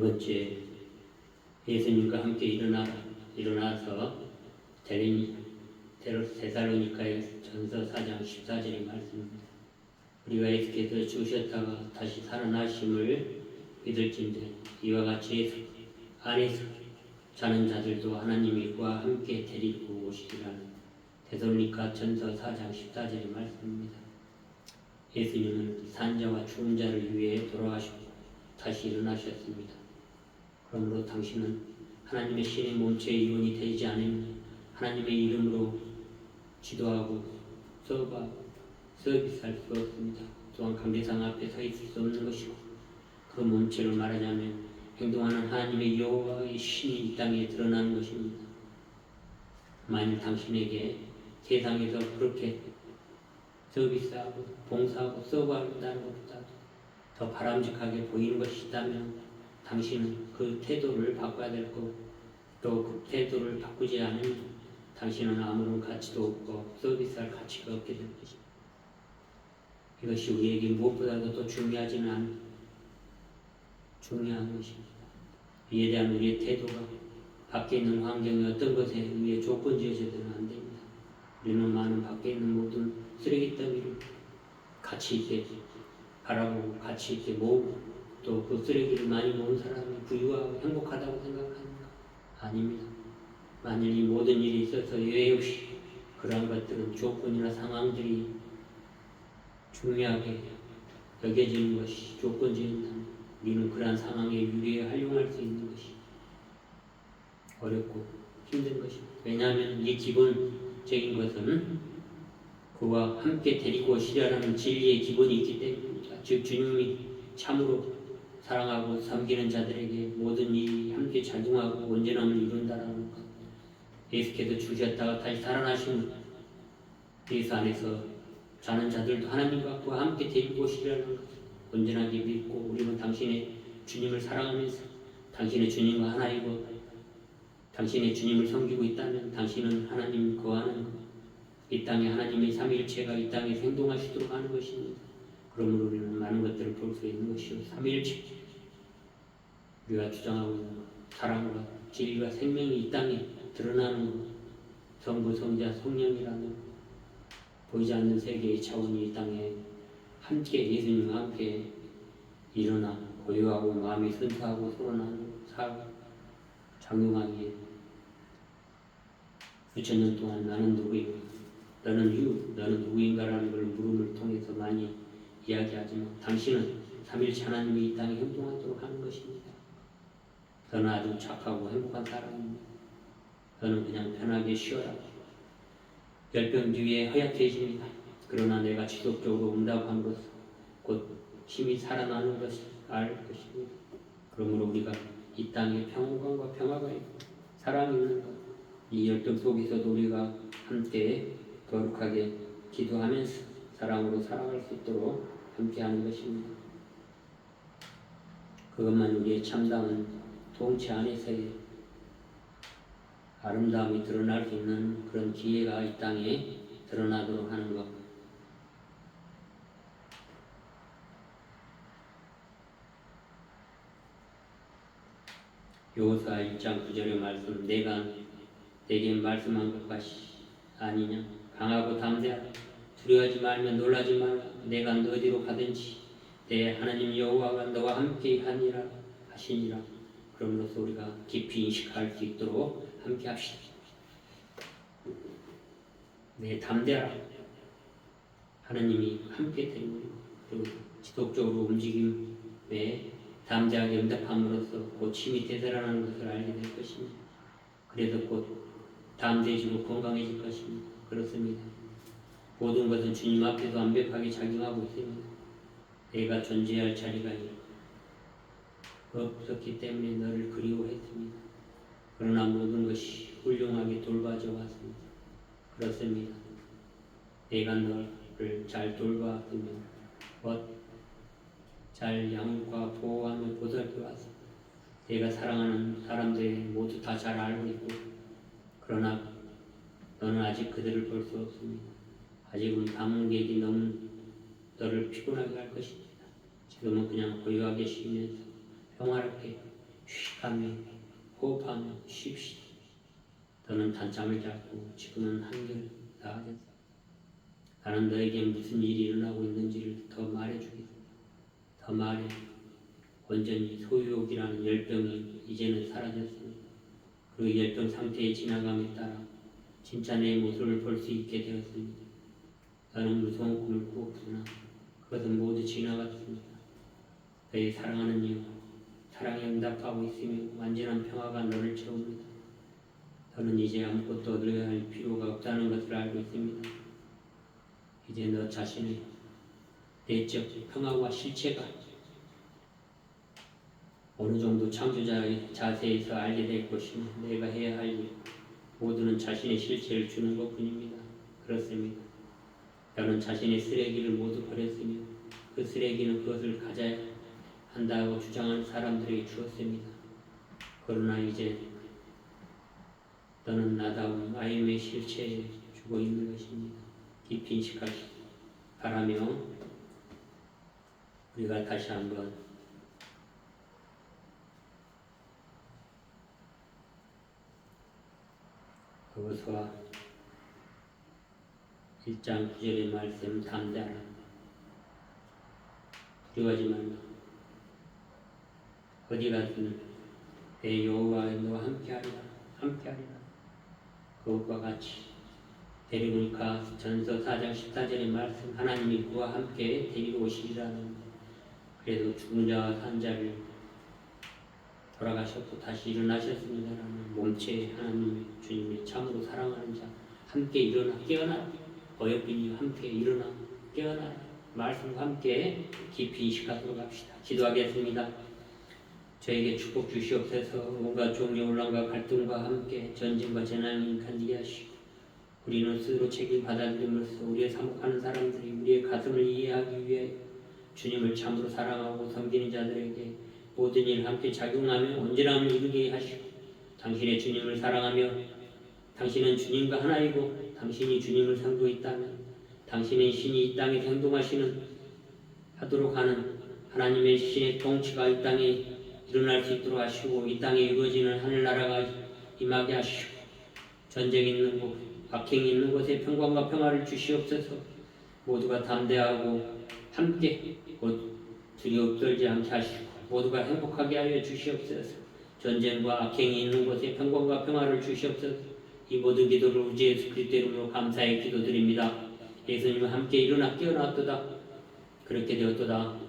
번째 예수님과 함께 일어나 일어나서 데린 데살로니카의 전서 4장 14절의 말씀입니다. 우리가 예수께서 죽으셨다가 다시 살아나심을 믿을진데 이와 같이 안에서 자는 자들도 하나님이 그와 함께 데리고 오시리라는 데살로니카 전서 4장 14절의 말씀입니다. 예수님은 산자와 죽은 자를 위해 돌아가시고 다시 일어나셨습니다. 그러므로 당신은 하나님의 신의 몸체의 이론이 되지 않으면 하나님의 이름으로 기도하고 서브하고 서비스할 수 없습니다. 또한 관계상 앞에 서 있을 수 없는 것이고 그 몸체를 말하자면 행동하는 하나님의 여호와의 신이 이 땅에 드러나는 것입니다. 만일 당신에게 세상에서 그렇게 서비스하고 봉사하고 서브한다는 것보다 더 바람직하게 보이는 것이 있다면 당신은 그 태도를 바꿔야 될 거고 또그 태도를 바꾸지 않으면 당신은 아무런 가치도 없고 서비스할 가치가 없게 될 것입니다. 이것이 우리에게 무엇보다도 더 중요하지는 않은 중요한 것입니다. 이에 대한 우리의 태도가 밖에 있는 환경이 어떤 것에 의해 조건 지어져서는 안 됩니다. 우리는 많은 밖에 있는 모든 쓰레기 더미를 가치 있게 바라보고 가치 있게 모으고 또 그 쓰레기를 많이 모은 사람이 부유하고 행복하다고 생각합니까? 아닙니다. 만일 이 모든 일이 있어서 예외 없이 그러한 것들은 조건이나 상황들이 중요하게 여겨지는 것이 조건지인다면 우리는 그러한 상황에 유리에 활용할 수 있는 것이 어렵고 힘든 것입니다. 왜냐하면 이 기본적인 것은 그와 함께 데리고 오시려는 진리의 기본이 있기 때문입니다. 즉 주님이 참으로 사랑하고 섬기는 자들에게 모든 일이 함께 작용하고 온전함을 이룬다라는 것. 예수께서 죽으셨다가 다시 살아나신 예수 안에서 자는 자들도 하나님과 함께 데리고 오시려는 것. 온전하게 믿고 우리는 당신의 주님을 사랑하면서 당신의 주님과 하나이고 당신의 주님을 섬기고 있다면 당신은 하나님 거하는 것. 이 땅에 하나님의 삼위일체가 이 땅에 생동하시도록 하는 것입니다. 그러므로 것들을 볼수 있는 것이요. 삼위일체 우리가 주장하고 있는 것, 사랑과 진리와 생명이 이 땅에 드러나는 것, 성부, 성자, 성령이라는 보이지 않는 세계의 차원이 이 땅에 함께 예수님과 함께 일어나 고요하고 마음이 순수하고 소원하는 사 장용하기에 수천 년 동안 나는 누구인가 너는 유 너는 누구인가라는 걸 물음을 통해서 많이 이야기하지만 당신은 삼일체 하나님이 이 땅에 행동하도록 하는 것입니다. 너는 아주 착하고 행복한 사람입니다. 너는 그냥 편하게 쉬어라. 열병 뒤에 허약해집니다. 그러나 내가 지속적으로 응답함으로써 곧 힘이 살아나는 것을 알 것입니다. 그러므로 우리가 이 땅에 평강과 평화가 있고 사랑이 있는 것, 이 열정 속에서도 우리가 함께 거룩하게 기도하면서 사랑으로 살아갈 수 있도록 함께하는 것입니다. 그것만 우리의 참다운 통치 안에서의 아름다움이 드러날 수 있는 그런 기회가 이 땅에 드러나도록 하는 것. 요사 1장 9절의 말씀 내가 내게 말씀한 것 같이 아니냐 강하고 담대하라 두려워하지 말며 놀라지 말라 내가 너 어디로 가든지 내 하나님 여호와가 너와 함께 하니라 하시니라 그러므로서 우리가 깊이 인식할 수 있도록 함께 합시다 내 담대하라 하나님이 함께 되는 그리고 지속적으로 움직임에 담대하게 응답함으로써 곧 힘이 되살아나는 것을 알게 될 것입니다. 그래서 곧 담대해지고 건강해질 것입니다. 그렇습니다. 모든 것은 주님 앞에서 완벽하게 작용하고 있습니다. 내가 존재할 자리가 없었기 때문에 너를 그리워했습니다. 그러나 모든 것이 훌륭하게 돌봐져 왔습니다. 그렇습니다. 내가 너를 잘 돌봐왔으면 뭐잘 양육과 보호하며 보살펴 왔어. 내가 사랑하는 사람들이 모두 다 잘 알고 있고 그러나 너는 아직 그들을 볼 수 없습니다. 아직은 방문객이 너무 너를 피곤하게 할 것입니다. 지금은 그냥 고요하게 쉬면서 평화롭게 휴식하며 호흡하며 쉽시다. 너는 단잠을 잤고 지금은 한결 나아졌다. 나는 너에게 무슨 일이 일어나고 있는지를 더 말해주겠다. 더 말해. 온전히 소유욕이라는 열병이 이제는 사라졌습니다. 그리고 열병 상태에 지나감에 따라 진짜 내 모습을 볼 수 있게 되었습니다. 나는 무서운 꿈을 꾸었구나. 그것은 모두 지나갔습니다. 너의 사랑하는 이유, 사랑에 응답하고 있으며 완전한 평화가 너를 채웁니다. 너는 이제 아무것도 얻어야 할 필요가 없다는 것을 알고 있습니다. 이제 너 자신의 내적 평화와 실체가 어느 정도 창조자의 자세에서 알게 될 것이며 내가 해야 할 일, 모두는 자신의 실체를 주는 것뿐입니다. 그렇습니다. 너는 자신의 쓰레기를 모두 버렸으며 그 쓰레기는 그것을 가져야 한다고 주장하는 사람들에게 주었습니다. 그러나 이제 너는 나다운 아임의 실체에 주고 있는 것입니다. 깊이 인식하시 바라며 우리가 다시 한번 그것과 1장 9절의 말씀 담대하라 두려워하지 말라 어디 가든 내 여호와의 너와 함께하리라 함께하리라. 그것과 같이 데리고니까 전서 4장 14절의 말씀 하나님이 그와 함께 데리고 오시리라는 그래도 죽은 자와 산 자를 돌아가셨고 다시 일어나셨습니다라는 몸체 하나님의 주님의 참으로 사랑하는 자 함께 일어나 깨어나 어여빈이 함께 일어나 깨어나 말씀과 함께 깊이 인식하도록 합시다. 기도하겠습니다. 저에게 축복 주시옵소서 뭔가 종교 혼란과 갈등과 함께 전쟁과 재난을 견디게 하시고 우리는 스스로 책임 받아들임으로써 우리의 사목하는 사람들이 우리의 가슴을 이해하기 위해 주님을 참으로 사랑하고 섬기는 자들에게 모든 일을 함께 작용하며 온전함을 이루게 하시고 당신의 주님을 사랑하며 당신은 주님과 하나이고 당신이 주님을 상도 있다면 당신의 신이 이 땅에 행동하시는 하도록 하는 하나님의 신의 통치가 이 땅에 일어날 수 있도록 하시고 이 땅에 이루어지는 하늘나라가 임하게 하시고 전쟁 있는 곳, 악행이 있는 곳에 평강과 평화를 주시옵소서. 모두가 담대하고 함께 곧 두려움 떨지 않게 하시고 모두가 행복하게 하여 주시옵소서. 전쟁과 악행이 있는 곳에 평강과 평화를 주시옵소서 이 모든 기도를 우주 예수 그리스도 이름으로 감사의 기도드립니다. 예수님과 함께 일어나 깨어났도다. 그렇게 되었도다